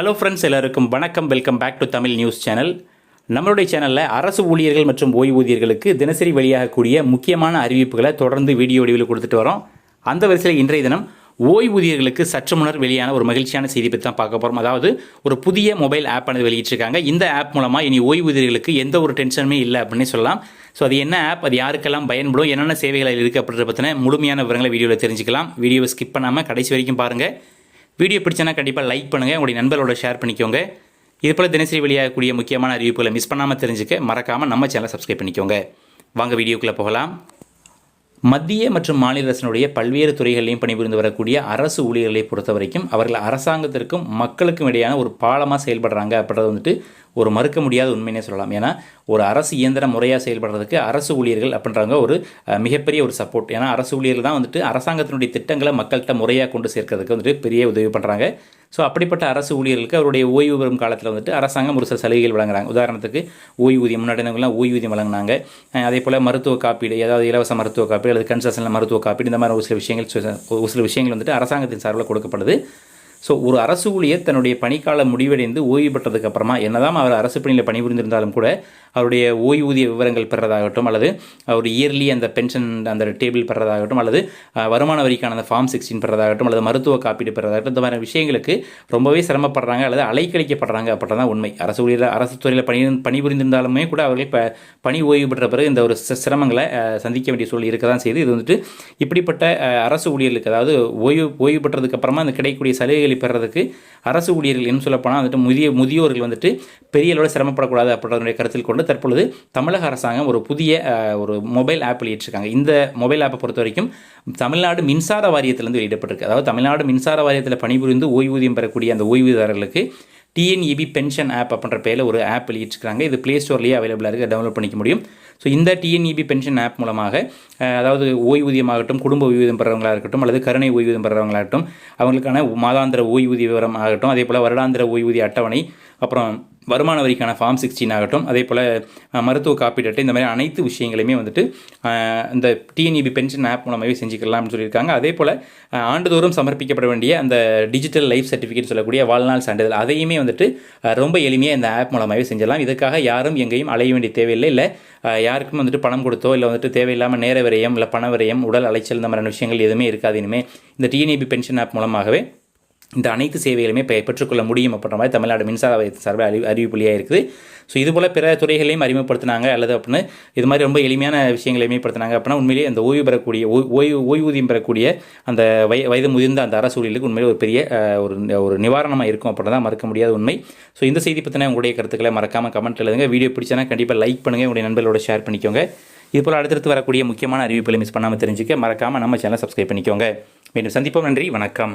Hello friends எல்லாருக்கும் வணக்கம். Welcome back to Tamil news channel நம்மளுடைய சேனலில் அரசு ஊழியர்கள் மற்றும் ஓய்வூதியர்களுக்கு தினசரி வெளியாகக்கூடிய முக்கியமான அறிவிப்புகளை தொடர்ந்து வீடியோ வடிவில் கொடுத்துட்டு வரோம். அந்த வரிசையில் இன்றைய தினம் ஓய்வூதியர்களுக்கு சற்று முன்னர் வெளியான ஒரு மகிழ்ச்சியான செய்தி பற்றி தான் பார்க்க போகிறோம் அதாவது ஒரு புதிய மொபைல் ஆப் ஆனது வெளியிட்டிருக்காங்க. இந்த ஆப் மூலமாக இனி ஓய்வூதியர்களுக்கு எந்த ஒரு டென்ஷனுமே இல்லை அப்படின்னு சொல்லலாம். ஸோ அது என்ன ஆப் அது யாருக்கெல்லாம் பயன்படும்? என்னென்ன சேவைகள் இருக்குது அப்படின்றத பற்றின முழுமையான விவரங்களை வீடியோவில் தெரிஞ்சுக்கலாம். வீடியோவை ஸ்கிப் பண்ணாமல் கடைசி வரைக்கும் பாருங்கள் வீடியோ பிடிச்சனா கண்டிப்பாக லைக் பண்ணுங்கள் உங்களுடைய நண்பர்களோட ஷேர் பண்ணிக்கோங்க. இது போல் தினசரி வெளியாகக்கூடிய முக்கியமான அறிவிப்புகளை மிஸ் பண்ணாமல் தெரிஞ்சுக்க மறக்காமல் நம்ம சேனலை சப்ஸ்கிரைப் பண்ணிக்கோங்க. வாங்க வீடியோக்குள்ளே போகலாம். மத்திய மற்றும் மாநில அரசினுடைய பல்வேறு துறைகளிலையும் பணிபுரிந்து வரக்கூடிய அரசு ஊழியர்களை பொறுத்த வரைக்கும் அவர்கள் அரசாங்கத்திற்கும் மக்களுக்கும் இடையான ஒரு பாலமாக செயல்படுறாங்க அப்படின்றது வந்துட்டு ஒரு மறுக்க முடியாத உண்மையினே சொல்லலாம். ஏன்னா ஒரு அரசு இயந்திரம் முறையாக செயல்படுறதுக்கு அரசு ஊழியர்கள் அப்படின்றவங்க ஒரு மிகப்பெரிய ஒரு சப்போர்ட் ஏன்னா அரசு ஊழியர்கள் தான் வந்துட்டு அரசாங்கத்தினுடைய திட்டங்களை மக்கள்கிட்ட முறையாக கொண்டு சேர்க்கறதுக்கு வந்துட்டு பெரிய உதவி பண்ணுறாங்க ஸோ அப்படிப்பட்ட அரசு ஊழியர்களுக்கு அவருடைய ஓய்வு பெறும் காலத்தில் வந்துட்டு அரசாங்கம் ஒரு சில சலுகைகள் வழங்குறாங்க. உதாரணத்துக்கு ஓய்வூதியம் முன்னாடி ஓய்வூதியம் வழங்கினாங்க. அதே போல் மருத்துவ காப்பீடு ஏதாவது இலவச மருத்துவ காப்பீடு அல்லது கன்சல்ஷனில் மருத்துவ காப்பீடு இந்த மாதிரி ஒரு சில விஷயங்கள் ஒரு சில விஷயங்கள் வந்துட்டு அரசாங்கத்தின் சார்பில் கொடுக்கப்படுது. ஸோ ஒரு அரசு ஊழியர் தன்னுடைய பணிக்காலம் முடிவடைந்து ஓய்வு பெற்றதுக்கு அப்புறமா என்னதான் அவர் அரசு பணியில் பணிபுரிந்திருந்தாலும் கூட அவருடைய ஓய்வூதிய விவரங்கள் பெறதாகட்டும் அல்லது அவர் இயர்லி அந்த பென்ஷன் அந்த டேபிள் பெறதாகட்டும் அல்லது வருமான வரிக்கான அந்த ஃபார்ம் சிக்ஸ்டீன் பெறதாகட்டும் அல்லது மருத்துவ காப்பீடு பெறதாகட்டும் இந்த மாதிரி விஷயங்களுக்கு ரொம்பவே சிரமப்படுறாங்க அல்லது அலைக்கழிக்கப்படுறாங்க அப்படின்றதான் உண்மை. அரசு ஊழியர் அரசு துறையில் பணி பணிபுரிந்திருந்தாலுமே கூட அவர்கள் இப்போ பணி ஓய்வு பெற்ற பிறகு இந்த ஒரு சிரமங்களை சந்திக்க வேண்டிய சூழல் இருக்க தான் செய்யுது இது வந்துட்டு இப்படிப்பட்ட அரசு ஊழியர்களுக்கு அதாவது ஓய்வு ஓய்வு பெற்றதுக்கு அப்புறமா அந்த கிடைக்கக்கூடிய சலுகைகள் பெறதுக்கு அரசு ஊழியர்கள் என்ன சொல்லப்போனால் வந்துட்டு முதிய முதியோர்கள் வந்துட்டு பெரிய அளவில் சிரமப்படக்கூடாது அப்படின்றதுடைய கருத்தில் கொண்டு தற்பொழுது தமிழக அரசாங்கம் ஒரு புதிய ஒரு மொபைல் ஆப் வெளியிட்டிருக்காங்க. இந்த மொபைல் ஆப்பை பொறுத்த வரைக்கும் தமிழ்நாடு மின்சார வாரியத்திலிருந்து வெளியிடப்பட்டிருக்கு. அதாவது தமிழ்நாடு மின்சார வாரியத்தில் பணிபுரிந்து ஓய்வூதியம் பெறக்கூடிய அந்த ஓய்வூதியதாரர்களுக்கு டிஎன்இபி பென்ஷன் ஆப் அப்படின்ற பேரில் ஒரு ஆப் வெளியிட்டிருக்காங்க. இது ப்ளே ஸ்டோர்லேயே அவைலபிளாக இருக்குது டவுன்லோட் பண்ணிக்க முடியும். ஸோ இந்த டிஎன்இபி பென்ஷன் ஆப் மூலமாக அதாவது ஓய்வூதியமாகட்டும் குடும்ப ஓய்வூதியம் பெறவங்களாக இருக்கட்டும் அல்லது கருணை ஓய்வூதியம் பெறவங்களாகட்டும் அவங்களுக்கான மாதாந்திர ஓய்வூதிய விவரம் ஆகட்டும் அதே போல் வருடாந்திர ஓய்வூதிய அட்டவணை அப்புறம் வருமான வரிக்கான ஃபார்ம் சிக்ஸ்டீன் ஆகட்டும். அதே போல் மருத்துவ காப்பீடு அட்டை இந்த மாதிரி அனைத்து விஷயங்களையுமே வந்துட்டு இந்த டிஎன்இபி பென்ஷன் ஆப் மூலமாகவே செஞ்சுக்கலாம்னு சொல்லியிருக்காங்க. அதே போல் ஆண்டுதோறும் சமர்ப்பிக்கப்பட வேண்டிய அந்த டிஜிட்டல் லைஃப் சர்டிஃபிகேட் சொல்லக்கூடிய வாழ்நாள் சான்றிதழ் அதையுமே வந்துட்டு ரொம்ப எளிமையாக இந்த ஆப் மூலமாகவே செஞ்சிடலாம் இதுக்காக யாரும் எங்கேயும் அலைய வேண்டிய தேவையில்லை. இல்லை யாருக்கும் வந்துட்டு பணம் கொடுத்தோ இல்லை வந்துட்டு தேவையில்லாமல் நேர விரயம் இல்லை பண விரயம் உடல் அலைச்சல் இந்த மாதிரியான விஷயங்கள் எதுவுமே இருக்காது. இனிமேல் இந்த டிஎன்இபி பென்ஷன் ஆப் மூலமாகவே இந்த அனைத்து சேவைகளுமே பெற்றுக்கொள்ள முடியும் அப்படின்ற மாதிரி தமிழ்நாடு மின்சார வாரியத்து சார்பில் அறி அறிவிப்புலியாக இருக்குது. ஸோ இதுபோல் பிற துறைகளையும் அறிமுகப்படுத்தினாங்க அல்லது அப்படின்னு இது மாதிரி ரொம்ப எளிமையான விஷயங்களை அறிமுகப்படுத்தினாங்க அப்படின்னா உண்மையிலேயே அந்த ஓய்வு பெறக்கூடிய ஓய்வு ஓய்வூதியம் பெறக்கூடிய அந்த வய வயது முதிர்ந்த அந்த அரசு ஊழியர்களுக்கு உண்மையிலே ஒரு பெரிய ஒரு ஒரு நிவாரணமாக இருக்கும் அப்படின்னு தான் மறக்க முடியாத உண்மை. ஸோ இந்த செய்தி பற்றின உங்களுடைய கருத்துக்களை மறக்காமல் கமெண்ட் எழுதுங்க. வீடியோ பிடிச்சனா கண்டிப்பாக லைக் பண்ணுங்கள் உங்களுடைய நண்பர்களோட ஷேர் பண்ணிக்கோங்க. இதுபோல் அடுத்தடுத்து வரக்கூடிய முக்கியமான அறிவிப்புகளை மிஸ் பண்ணாமல் தெரிஞ்சுக்க மறக்காமல் நம்ம சேனலை சப்ஸ்கிரைப் பண்ணிக்கோங்க. மீண்டும் சந்திப்போம். நன்றி. வணக்கம்.